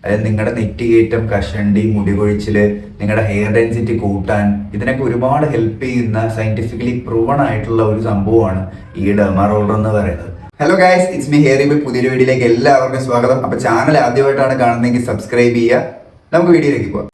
അതായത് നിങ്ങളുടെ നെറ്റികയറ്റം കഷണ്ടി മുടി കൊഴിച്ചിൽ നിങ്ങളുടെ ഹെയർ ഡെൻസിറ്റി കൂട്ടാൻ ഇതിനൊക്കെ ഒരുപാട് ഹെൽപ്പ് ചെയ്യുന്ന സയന്റിഫിക്കലി പ്രൂവൺ ആയിട്ടുള്ള ഒരു സംഭവമാണ് ഈ ഡെർമാ റോളർ എന്ന് പറയുന്നത്. Hello guys it's me hair പുതിയ വീഡിയോയിലേക്ക് എല്ലാവർക്കും സ്വാഗതം. അപ്പൊ ചാനൽ ആദ്യമായിട്ടാണ് കാണുന്നതെങ്കിൽ സബ്സ്ക്രൈബ് ചെയ്യുക. നമുക്ക് വീഡിയോയിലേക്ക് പോവാം.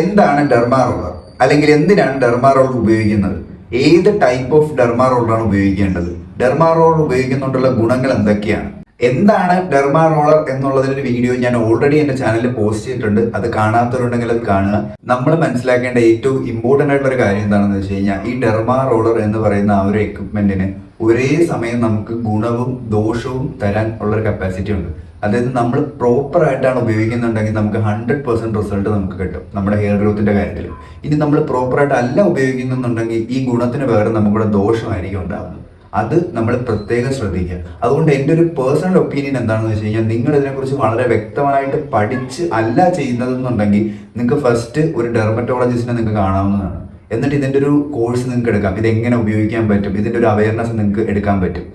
എന്താണ് ഡെർമാ റോളർ അല്ലെങ്കിൽ എന്തിനാണ് ഡെർമാ റോളർ ഉപയോഗിക്കുന്നത്? ഏത് ടൈപ്പ് ഓഫ് ഡെർമാ ആണ് ഉപയോഗിക്കേണ്ടത്? ഡെർമാ റോളർ ഉപയോഗിക്കുന്നുണ്ടുള്ള ഗുണങ്ങൾ എന്തൊക്കെയാണ്? എന്താണ് ഡെർമ റോളർ എന്നുള്ളതിനൊരു വീഡിയോ ഞാൻ ഓൾറെഡി എന്റെ ചാനലിൽ പോസ്റ്റ് ചെയ്തിട്ടുണ്ട്. അത് കാണാത്തവരുണ്ടെങ്കിൽ അത് കാണുക. നമ്മൾ മനസ്സിലാക്കേണ്ട ഏറ്റവും ഇമ്പോർട്ടന്റ് ആയിട്ടുള്ള ഒരു കാര്യം എന്താണെന്ന് വെച്ച് കഴിഞ്ഞാൽ ഈ ഡെർമ റോളർ എന്ന് പറയുന്ന ആ ഒരു എക്വിപ്മെന്റിന് ഒരേ സമയം നമുക്ക് ഗുണവും ദോഷവും തരാൻ ഉള്ള ഒരു കപ്പാസിറ്റി ഉണ്ട്. അതായത് നമ്മൾ പ്രോപ്പർ ആയിട്ടാണ് ഉപയോഗിക്കുന്നുണ്ടെങ്കിൽ നമുക്ക് ഹൺഡ്രഡ് പെർസെന്റ് റിസൾട്ട് നമുക്ക് കിട്ടും നമ്മുടെ ഹെയർ ഗ്രോത്തിന്റെ കാര്യത്തിൽ ഇനി നമ്മൾ പ്രോപ്പറായിട്ട് അല്ല ഉപയോഗിക്കുന്നുണ്ടെങ്കിൽ ഈ ഗുണത്തിന് പകരം നമുക്കിവിടെ ദോഷമായിരിക്കും ഉണ്ടാകുന്നത് അത് നമ്മൾ പ്രത്യേകം ശ്രദ്ധിക്കുക. അതുകൊണ്ട് എന്റെ ഒരു പേഴ്സണൽ ഒപ്പീനിയൻ എന്താണെന്ന് വെച്ച് കഴിഞ്ഞാൽ നിങ്ങൾ ഇതിനെക്കുറിച്ച് വളരെ വ്യക്തമായിട്ട് പഠിച്ച് അല്ല ചെയ്യുന്നതെന്നുണ്ടെങ്കിൽ നിങ്ങൾക്ക് ഫസ്റ്റ് ഒരു ഡെർമറ്റോളജിസ്റ്റിനെ നിങ്ങൾക്ക് കാണാവുന്നതാണ്. എന്നിട്ട് ഇതിന്റെ ഒരു കോഴ്സ് നിങ്ങൾക്ക് എടുക്കാം. ഇത് എങ്ങനെ ഉപയോഗിക്കാൻ പറ്റും? ഇതിന്റെ ഒരു അവയർനെസ് നിങ്ങൾക്ക് എടുക്കാൻ പറ്റും.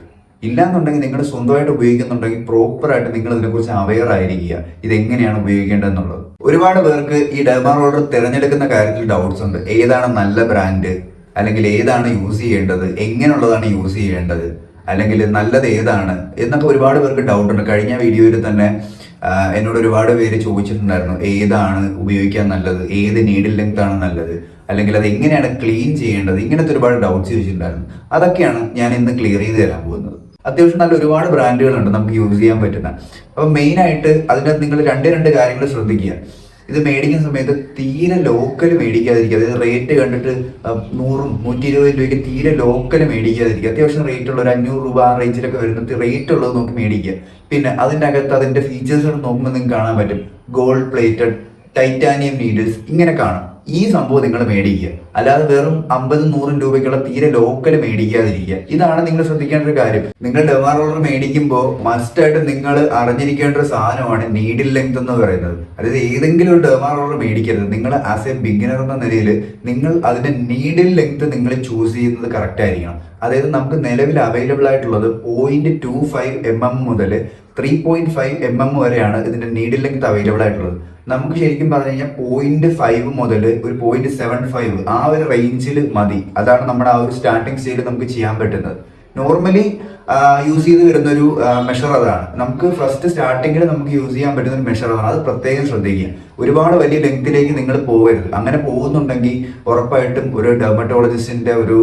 ഇല്ലാന്നുണ്ടെങ്കിൽ നിങ്ങൾ സ്വന്തമായിട്ട് ഉപയോഗിക്കുന്നുണ്ടെങ്കിൽ പ്രോപ്പറായിട്ട് നിങ്ങൾ ഇതിനെക്കുറിച്ച് അവയർ ആയിരിക്കുക. ഇതെങ്ങനെയാണ് ഉപയോഗിക്കേണ്ടതെന്നുള്ളത്. ഒരുപാട് പേർക്ക് ഈ ഡെർമാ റോളർ തിരഞ്ഞെടുക്കുന്ന കാര്യത്തിൽ ഡൗട്ട്സ് ഉണ്ട്. ഏതാണ് നല്ല ബ്രാൻഡ് അല്ലെങ്കിൽ ഏതാണ് യൂസ് ചെയ്യേണ്ടത്? എങ്ങനെയുള്ളതാണ് യൂസ് ചെയ്യേണ്ടത്? അല്ലെങ്കിൽ നല്ലത് ഏതാണ്? എന്നൊക്കെ ഒരുപാട് പേർക്ക് ഡൗട്ട് ഉണ്ട്. കഴിഞ്ഞ വീഡിയോയിൽ തന്നെ എന്നോട് ഒരുപാട് പേര് ചോദിച്ചിട്ടുണ്ടായിരുന്നു. ഏതാണ് ഉപയോഗിക്കാൻ നല്ലത്? ഏത് നീഡിൽ ലെങ്ത് ആണ് നല്ലത്? അല്ലെങ്കിൽ അത് എങ്ങനെയാണ് ക്ലീൻ ചെയ്യേണ്ടത്? ഇങ്ങനത്തെ ഒരുപാട് ഡൗട്ട്സ് ചോദിച്ചിട്ടുണ്ടായിരുന്നു. അതൊക്കെയാണ് ഞാൻ ഇന്ന് ക്ലിയർ ചെയ്ത് തരാൻ പോകുന്നത്. അത്യാവശ്യം നല്ല ഒരുപാട് ബ്രാൻഡുകളുണ്ട് നമുക്ക് യൂസ് ചെയ്യാൻ പറ്റുന്ന. അപ്പം മെയിനായിട്ട് അതിനകത്ത് നിങ്ങൾ രണ്ട് രണ്ട് കാര്യങ്ങൾ ശ്രദ്ധിക്കുക. ഇത് മേടിക്കുന്ന സമയത്ത് തീരെ ലോക്കൽ മേടിക്കാതിരിക്കുക. അതായത് റേറ്റ് കണ്ടിട്ട് നൂറും നൂറ്റി ഇരുപത് രൂപയ്ക്ക് തീരെ ലോക്കൽ മേടിക്കാതിരിക്കുക. അത്യാവശ്യം റേറ്റ് ഉള്ള ഒരു അഞ്ഞൂറ് രൂപ ആ റേഞ്ചിലൊക്കെ വരുന്നത് റേറ്റ് ഉള്ളത് നോക്കി മേടിക്കുക. പിന്നെ അതിന്റെ അകത്ത് അതിന്റെ ഫീച്ചേഴ്സ് നോക്കുമ്പോൾ നിങ്ങൾക്ക് കാണാൻ പറ്റും. ഗോൾഡ് പ്ലേറ്റഡ് ടൈറ്റാനിയം നീഡിൽസ് ഇങ്ങനെ കാണും. ഈ സംഭവം നിങ്ങൾ മേടിക്കുക. അല്ലാതെ വെറും അമ്പതും നൂറും രൂപയ്ക്കുള്ള തീരെ ലോക്കൽ മേടിക്കാതിരിക്കുക. ഇതാണ് നിങ്ങൾ ശ്രദ്ധിക്കേണ്ട ഒരു കാര്യം. നിങ്ങൾ ഡെമാ റോളർ മേടിക്കുമ്പോൾ മസ്റ്റായിട്ട് നിങ്ങൾ അറിഞ്ഞിരിക്കേണ്ട ഒരു സാധനമാണ് നീഡിൽ ലെങ്ത് എന്ന് പറയുന്നത്. അതായത് ഏതെങ്കിലും ഒരു ഡെമാ റോളർ മേടിക്കരുത്. നിങ്ങൾ ആസ് എ ബിഗിനർ എന്ന നിലയിൽ നിങ്ങൾ അതിന്റെ നീഡിൽ ലെങ്ത് നിങ്ങൾ ചൂസ് ചെയ്യുന്നത് കറക്റ്റ് ആയിരിക്കണം. അതായത് നമുക്ക് നിലവിൽ അവൈലബിൾ ആയിട്ടുള്ളത് point two five M M മുതൽ three point five M M വരെയാണ് ഇതിന്റെ നീഡിൽ ലെങ്ത് അവൈലബിൾ ആയിട്ടുള്ളത്. നമുക്ക് ശരിക്കും പറഞ്ഞു കഴിഞ്ഞാൽ പോയിന്റ് ഫൈവ് മുതൽ ഒരു പോയിന്റ് സെവൻ ഫൈവ് ആ ഒരു റേഞ്ചിൽ മതി. അതാണ് നമ്മുടെ ആ ഒരു സ്റ്റാർട്ടിംഗ് സ്റ്റേജിൽ നമുക്ക് ചെയ്യാൻ പറ്റുന്നത്. നോർമലി യൂസ് ചെയ്ത് വരുന്ന ഒരു മെഷർ അതാണ്. നമുക്ക് ഫസ്റ്റ് സ്റ്റാർട്ടിങ്ങിൽ നമുക്ക് യൂസ് ചെയ്യാൻ പറ്റുന്ന ഒരു മെഷർ അതാണ്. അത് പ്രത്യേകം ശ്രദ്ധിക്കുക. ഒരുപാട് വലിയ ലെങ്തിലേക്ക് നിങ്ങൾ പോകരുത്. അങ്ങനെ പോകുന്നുണ്ടെങ്കിൽ ഉറപ്പായിട്ടും ഒരു ഡെർമറ്റോളജിസ്റ്റിന്റെ ഒരു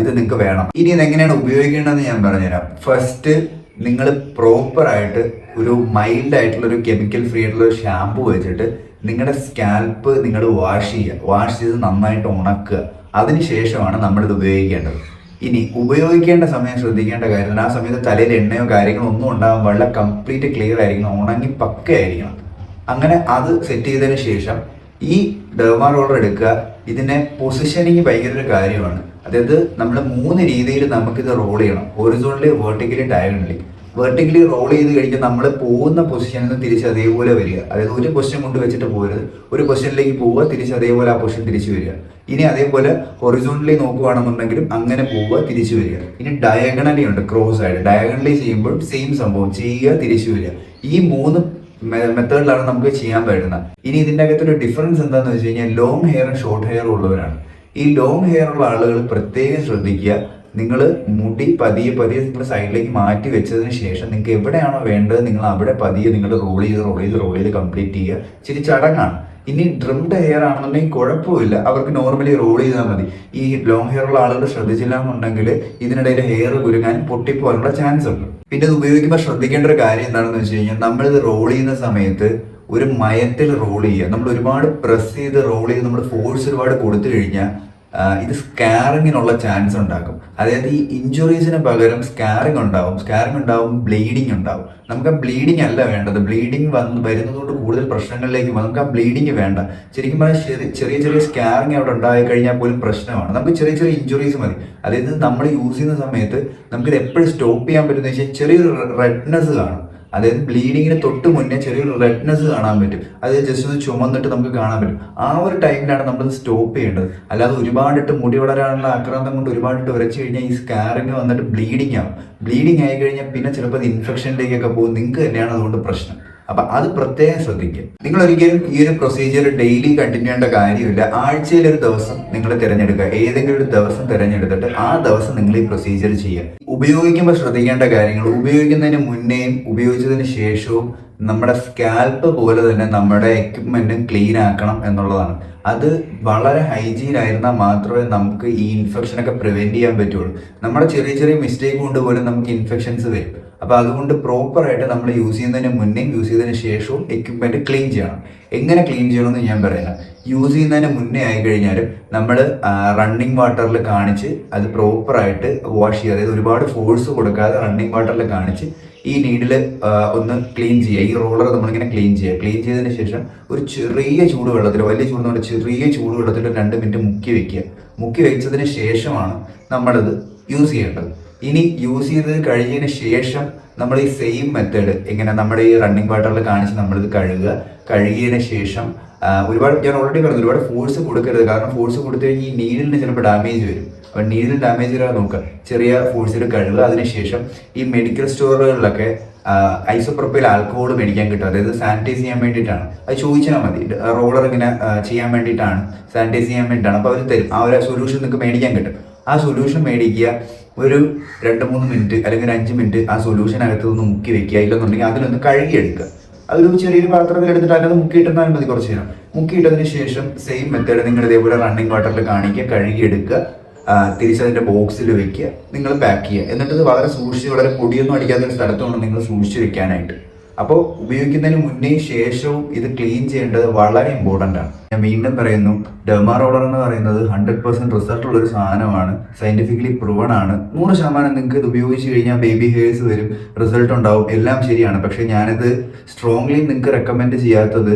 ഇത് നിങ്ങൾക്ക് വേണം. ഇനി ഇത് എങ്ങനെയാണ് ഉപയോഗിക്കേണ്ടതെന്ന് ഞാൻ പറഞ്ഞുതരാം. ഫസ്റ്റ് നിങ്ങൾ പ്രോപ്പറായിട്ട് ഒരു മൈൽഡ് ആയിട്ടുള്ള ഒരു കെമിക്കൽ ഫ്രീ ആയിട്ടുള്ള ഒരു ഷാമ്പു വെച്ചിട്ട് നിങ്ങളുടെ സ്കാൽപ്പ് നിങ്ങൾ വാഷ് ചെയ്യുക വാഷ് ചെയ്ത് നന്നായിട്ട് ഉണക്കുക. അതിനുശേഷമാണ് നമ്മളിത് ഉപയോഗിക്കേണ്ടത്. ഇനി ഉപയോഗിക്കേണ്ട സമയം ശ്രദ്ധിക്കേണ്ട കാര്യമാണ് ആ സമയത്ത് തലയിൽ എണ്ണയോ കാര്യങ്ങളോ ഒന്നും ഉണ്ടാകാൻ പാടില്ല. കംപ്ലീറ്റ് ക്ലിയർ ആയിരിക്കണം. ഉണങ്ങി പക്കയായിരിക്കണം. അങ്ങനെ അത് സെറ്റ് ചെയ്തതിന് ശേഷം ഈ ഡെർമാ റോളർ എടുക്കുക. ഇതിനെ പൊസിഷനിങ് ഭയങ്കര ഒരു കാര്യമാണ്. അതായത് നമ്മൾ മൂന്ന് രീതിയിൽ നമുക്കിത് റോൾ ചെയ്യണം. Horizontally vertically diagonally vertically roll ചെയ്ത് കഴിഞ്ഞാൽ നമ്മൾ പോകുന്ന പൊസിഷനിൽ നിന്ന് തിരിച്ച് അതേപോലെ വരിക. അതായത് ഒരു പൊസിഷൻ കൊണ്ട് വെച്ചിട്ട് പോരുത് ഒരു പൊസിഷനിലേക്ക് പോവുക തിരിച്ച് അതേപോലെ ആ പൊസിഷൻ തിരിച്ചു വരിക. ഇനി അതേപോലെ ഒറിജിനലി നോക്കുകയാണെന്നുണ്ടെങ്കിലും അങ്ങനെ പോവുക തിരിച്ചു വരിക. ഇനി ഡയഗണലി ഉണ്ട് ക്രോസ് ആയിട്ട് ഡയഗണലി ചെയ്യുമ്പോൾ സെയിം സംഭവം. ചെയ്യുക തിരിച്ചു വരിക. ഈ മൂന്ന് മെത്തേഡിലാണ് നമുക്ക് ചെയ്യാൻ പറ്റുന്നത്. ഇനി ഇതിന്റെ അകത്തൊരു ഡിഫറൻസ് എന്താണെന്ന് വെച്ച് കഴിഞ്ഞാൽ ലോങ് ഹെയറും ഷോർട്ട് ഹെയറും ഉള്ളവരാണ്. ഈ ലോങ് ഹെയർ ഉള്ള ആളുകൾ പ്രത്യേകം ശ്രദ്ധിക്കുക. നിങ്ങൾ മുടി പതിയെ പതിയെ നിങ്ങൾ സൈഡിലേക്ക് മാറ്റി വെച്ചതിന് ശേഷം നിങ്ങൾക്ക് എവിടെയാണോ വേണ്ടത് നിങ്ങൾ അവിടെ പതിയെ നിങ്ങൾ റോൾ ചെയ്ത് റോൾ ചെയ്ത് റോൾ ചെയ്ത് കംപ്ലീറ്റ് ചെയ്യുക. ഇച്ചിരി ചടങ്ങാണ്. ഇനി ഡ്രിംഡ് ഹെയർ ആണെന്നുണ്ടെങ്കിൽ കുഴപ്പമില്ല. അവർക്ക് നോർമലി റോൾ ചെയ്താൽ മതി. ഈ ലോങ് ഹെയർ ഉള്ള ആളുകൾ ശ്രദ്ധിച്ചില്ല എന്നുണ്ടെങ്കിൽ ഇതിനിടയിൽ ഹെയർ കുരുങ്ങാൻ പൊട്ടിപ്പോകാനുള്ള ചാൻസ് ഉണ്ട്. പിന്നെ ഇത് ഉപയോഗിക്കുമ്പോൾ ശ്രദ്ധിക്കേണ്ട ഒരു കാര്യം എന്താണെന്ന് വെച്ച് കഴിഞ്ഞാൽ നമ്മളിത് റോൾ ചെയ്യുന്ന സമയത്ത് ഒരു മയത്തിൽ റോൾ ചെയ്യുക. നമ്മൾ ഒരുപാട് പ്രസ് ചെയ്ത് റോൾ ചെയ്ത് നമ്മൾ ഫോഴ്സ് ഒരുപാട് കൊടുത്തു കഴിഞ്ഞാൽ ഇത് സ്കാറിങ്ങിനുള്ള ചാൻസ് ഉണ്ടാക്കും. അതായത് ഈ ഇഞ്ചുറീസിന് പകരം സ്കാറിങ് ഉണ്ടാവും. സ്കാറിങ് ഉണ്ടാവും ബ്ലീഡിങ് ഉണ്ടാവും. നമുക്ക് ആ ബ്ലീഡിങ് അല്ല വേണ്ടത്. ബ്ലീഡിങ് വന്ന് വരുന്നതുകൊണ്ട് കൂടുതൽ പ്രശ്നങ്ങളിലേക്ക് നമുക്ക് ആ ബ്ലീഡിങ് വേണ്ട. ശരിക്കും പറഞ്ഞാൽ ചെറിയ ചെറിയ ചെറിയ സ്കാറിങ് അവിടെ ഉണ്ടായി കഴിഞ്ഞാൽ പോലും പ്രശ്നമാണ്. നമുക്ക് ചെറിയ ചെറിയ ഇഞ്ചുറീസ് മതി. അതായത് നമ്മൾ യൂസ് ചെയ്യുന്ന സമയത്ത് നമുക്കിത് എപ്പോഴും സ്റ്റോപ്പ് ചെയ്യാൻ പറ്റുന്ന വെച്ചാൽ ചെറിയൊരു റെഡ്നെസ് കാണും. അതായത് ബ്ലീഡിങ്ങിന് തൊട്ട് മുന്നേ ചെറിയൊരു റെഡ്നെസ് കാണാൻ പറ്റും. അതായത് ജസ്റ്റ് ഒന്ന് ചുമന്നിട്ട് നമുക്ക് കാണാൻ പറ്റും. ആ ഒരു ടൈമിലാണ് നമ്മൾ സ്റ്റോപ്പ് ചെയ്യേണ്ടത്. അല്ലാതെ ഒരുപാടിട്ട് മുടി വളരാനുള്ള ആക്രാന്തം കൊണ്ട് ഒരുപാടിട്ട് ഉരച്ചു കഴിഞ്ഞാൽ ഈ സ്കാറിങ് വന്നിട്ട് ബ്ലീഡിങ് ആവും. ബ്ലീഡിങ് ആയി കഴിഞ്ഞാൽ പിന്നെ ചിലപ്പോൾ അത് ഇൻഫെക്ഷനിലേക്കൊക്കെ പോകും. നിങ്ങൾക്ക് തന്നെയാണ് അതുകൊണ്ട് പ്രശ്നം. അപ്പൊ അത് പ്രത്യേകം ശ്രദ്ധിക്കുക. നിങ്ങൾ ഒരിക്കലും ഈ ഒരു പ്രൊസീജിയർ ഡെയിലി കണ്ടിന്യൂ ചെയ്യേണ്ട കാര്യമില്ല. ആഴ്ചയിൽ ഒരു ദിവസം നിങ്ങൾ തിരഞ്ഞെടുക്കുക. ഏതെങ്കിലും ഒരു ദിവസം തിരഞ്ഞെടുത്തിട്ട് ആ ദിവസം നിങ്ങൾ ഈ പ്രൊസീജിയർ ചെയ്യുക. ഉപയോഗിക്കുമ്പോൾ ശ്രദ്ധിക്കേണ്ട കാര്യങ്ങൾ ഉപയോഗിക്കുന്നതിന് മുന്നേയും ഉപയോഗിച്ചതിന് ശേഷവും നമ്മുടെ സ്കാൽപ്പ് പോലെ തന്നെ നമ്മുടെ എക്യുപ്മെന്റും ക്ലീൻ ആക്കണം എന്നുള്ളതാണ്. അത് വളരെ ഹൈജീൻ ആയിരുന്നാൽ മാത്രമേ നമുക്ക് ഈ ഇൻഫെക്ഷനൊക്കെ പ്രിവെന്റ് ചെയ്യാൻ പറ്റുള്ളൂ. നമ്മുടെ ചെറിയ ചെറിയ മിസ്റ്റേക്ക് കൊണ്ട് പോലും നമുക്ക് ഇൻഫെക്ഷൻസ് വരും. അപ്പോൾ അതുകൊണ്ട് പ്രോപ്പറായിട്ട് നമ്മൾ യൂസ് ചെയ്യുന്നതിന് മുന്നേ യൂസ് ചെയ്തതിന് ശേഷവും എക്യുപ്മെന്റ് ക്ലീൻ ചെയ്യണം. എങ്ങനെ ക്ലീൻ ചെയ്യണമെന്ന് ഞാൻ പറയാം. യൂസ് ചെയ്യുന്നതിന് മുന്നേ ആയി കഴിഞ്ഞാൽ നമ്മൾ റണ്ണിങ് വാട്ടറിൽ കാണിച്ച് അത് പ്രോപ്പറായിട്ട് വാഷ് ചെയ്യുക. അതായത് ഒരുപാട് ഫോഴ്സ് കൊടുക്കാതെ റണ്ണിങ് വാട്ടറിൽ കാണിച്ച് ഈ നീഡിൽ ഒന്ന് ക്ലീൻ ചെയ്യുക. ഈ റോളർ നമ്മളിങ്ങനെ ക്ലീൻ ചെയ്യുക. ക്ലീൻ ചെയ്തതിന് ശേഷം ഒരു ചെറിയ ചൂടുവെള്ളത്തിൽ വലിയ ചൂട് പറഞ്ഞാൽ ചെറിയ ചൂടുവെള്ളത്തിൽ വെള്ളത്തിൽ രണ്ട് മിനിറ്റ് മുക്കി വെക്കുക. മുക്കി വെച്ചതിന് ശേഷമാണ് നമ്മളത് യൂസ് ചെയ്യേണ്ടത്. ഇനി യൂസ് ചെയ്ത് കഴിഞ്ഞതിന് ശേഷം നമ്മൾ ഈ സെയിം മെത്തേഡ് ഇങ്ങനെ നമ്മുടെ ഈ റണ്ണിങ് വാട്ടറിൽ കാണിച്ച് നമ്മളിത് കഴുകുക. കഴുകിയതിന് ശേഷം ഒരുപാട് ഞാൻ ഓൾറെഡി പറഞ്ഞു ഒരുപാട് ഫോഴ്സ് കൊടുക്കരുത്. കാരണം ഫോഴ്സ് കൊടുത്തു കഴിഞ്ഞാൽ ഈ നീഡിലിന് ചിലപ്പോൾ ഡാമേജ് വരും. അപ്പം നീഡിൽ ഡാമേജ് വരാതെ നോക്കുക. ചെറിയ ഫോഴ്സിൽ കഴുകുക. അതിനുശേഷം ഈ മെഡിക്കൽ സ്റ്റോറുകളിലൊക്കെ ഐസോപ്രോപ്പയിൽ ആൽക്കഹോൾ മേടിക്കാൻ കിട്ടും. അതായത് സാനിറ്റൈസ് ചെയ്യാൻ വേണ്ടിയിട്ടാണ്. അത് ചോദിച്ചാൽ മതി. റോളർ ഇങ്ങനെ ചെയ്യാൻ വേണ്ടിയിട്ടാണ്. സാനിറ്റൈസ് ചെയ്യാൻ വേണ്ടിയിട്ടാണ്. അപ്പോൾ അവർ തരും. ആ ഒരു സൊല്യൂഷൻ നിങ്ങൾക്ക് മേടിക്കാൻ കിട്ടും. ആ സൊല്യൂഷൻ മേടിക്കുക. ഒരു രണ്ട് മൂന്ന് മിനിറ്റ് അല്ലെങ്കിൽ അഞ്ച് മിനിറ്റ് ആ സൊല്യൂഷൻ അകത്ത് ഒന്ന് മുക്കി വെക്കുക. ഇല്ലെന്നുണ്ടെങ്കിൽ അതിലൊന്ന് കഴുകിയെടുക്കുക. അതൊരു ചെറിയൊരു പാത്രത്തിൽ എടുത്തിട്ട് അതിനകത്ത് മുക്കിയിട്ടാൽ മതി കുറച്ച് നേരം. മുക്കിയിട്ടതിന് ശേഷം സെയിം മെത്തേഡ് നിങ്ങൾ ഇതേപോലെ റണ്ണിങ് വാട്ടറിൽ കാണിക്കുക കഴുകിയെടുക്കുക തിരിച്ചതിന്റെ ബോക്സിൽ വെക്കുക നിങ്ങൾ പാക്ക് ചെയ്യുക. എന്നിട്ട് ഇത് വളരെ സൂക്ഷിച്ച് വളരെ പൊടിയൊന്നും അടിക്കാത്ത ഒരു സ്ഥലത്തുകൊണ്ട് നിങ്ങൾ സൂക്ഷിച്ച് വെക്കാനായിട്ട്. അപ്പോൾ ഉപയോഗിക്കുന്നതിന് മുന്നേ ശേഷവും ഇത് ക്ലീൻ ചെയ്യേണ്ടത് വളരെ ഇമ്പോർട്ടന്റ് ആണ്. ഞാൻ വീണ്ടും പറയുന്നു ഡെർമാ റോളർ എന്ന് പറയുന്നത് ഹൺഡ്രഡ് പെർസെന്റ് റിസൾട്ട് ഉള്ളൊരു സാധനമാണ്. സയന്റിഫിക്കലി പ്രൂവൺ ആണ്. നൂറ് ശതമാനം നിങ്ങൾക്ക് ഇത് ഉപയോഗിച്ച് കഴിഞ്ഞാൽ ബേബി ഹെയർസ് വരും റിസൾട്ട് ഉണ്ടാവും എല്ലാം ശരിയാണ്. പക്ഷേ ഞാനിത് സ്ട്രോങ്ലി നിങ്ങൾക്ക് റെക്കമെൻഡ് ചെയ്യാത്തത്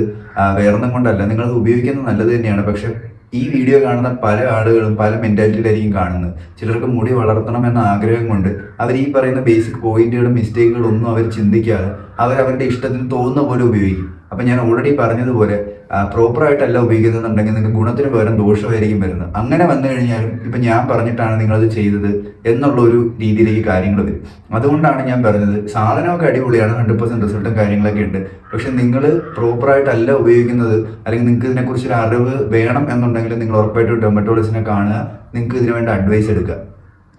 വേറൊന്നും കൊണ്ടല്ല. നിങ്ങൾ ഉപയോഗിക്കുന്നത് നല്ലത് തന്നെയാണ്. പക്ഷെ ഈ വീഡിയോ കാണുന്ന പല ആളുകളും പല മെന്റാലിറ്റിയിലായിരിക്കും കാണുന്നത്. ചിലർക്ക് മുടി വളർത്തണം എന്ന ആഗ്രഹം കൊണ്ട് അവർ ഈ പറയുന്ന ബേസിക് പോയിന്റുകളും മിസ്റ്റേക്കുകളും ഒന്നും അവർ ചിന്തിക്കാതെ അവർ അവരുടെ ഇഷ്ടത്തിന് തോന്നുന്ന പോലെ ഉപയോഗിക്കും. അപ്പം ഞാൻ ഓൾറെഡി പറഞ്ഞതുപോലെ പ്രോപ്പറായിട്ടല്ല ഉപയോഗിക്കുന്നുണ്ടെങ്കിൽ നിങ്ങൾക്ക് ഗുണത്തിന് പകരം ദോഷമായിരിക്കും വരുന്നത്. അങ്ങനെ വന്നു കഴിഞ്ഞാലും ഇപ്പം ഞാൻ പറഞ്ഞിട്ടാണ് നിങ്ങളത് ചെയ്തത് എന്നുള്ള ഒരു രീതിയിലേക്ക് കാര്യങ്ങൾ വരും. അതുകൊണ്ടാണ് ഞാൻ പറഞ്ഞത് സാധനമൊക്കെ അടിപൊളിയാണ് ഹൺഡ്രഡ് പെർസെന്റ് റിസൾട്ടും കാര്യങ്ങളൊക്കെ ഉണ്ട്. പക്ഷെ നിങ്ങൾ പ്രോപ്പറായിട്ടല്ല ഉപയോഗിക്കുന്നത് അല്ലെങ്കിൽ നിങ്ങൾക്ക് ഇതിനെക്കുറിച്ച് ഒരു അറിവ് വേണം എന്നുണ്ടെങ്കിൽ നിങ്ങൾ ഉറപ്പായിട്ടും ഡെർമറ്റോളജിനെ കാണുക നിങ്ങൾക്ക് ഇതിനു വേണ്ട അഡ്വൈസ് എടുക്കുക.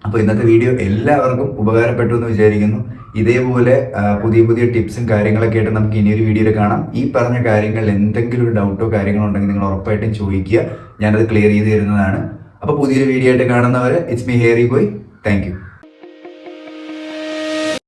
അപ്പോൾ ഇന്നത്തെ വീഡിയോ എല്ലാവർക്കും ഉപകാരപ്പെട്ടു എന്ന് വിചാരിക്കുന്നു. ഇതേപോലെ പുതിയ പുതിയ ടിപ്സും കാര്യങ്ങളൊക്കെ ആയിട്ട് നമുക്ക് ഇനിയൊരു വീഡിയോയിൽ കാണാം. ഈ പറഞ്ഞ കാര്യങ്ങൾ എന്തെങ്കിലും ഒരു ഡൗട്ടോ കാര്യങ്ങളോ ഉണ്ടെങ്കിൽ നിങ്ങൾ ഉറപ്പായിട്ടും ചോദിക്കുക. ഞാനത് ക്ലിയർ ചെയ്ത് തരുന്നതാണ്. അപ്പോൾ പുതിയൊരു വീഡിയോ ആയിട്ട് കാണുന്നവർ it's me hairy boy thank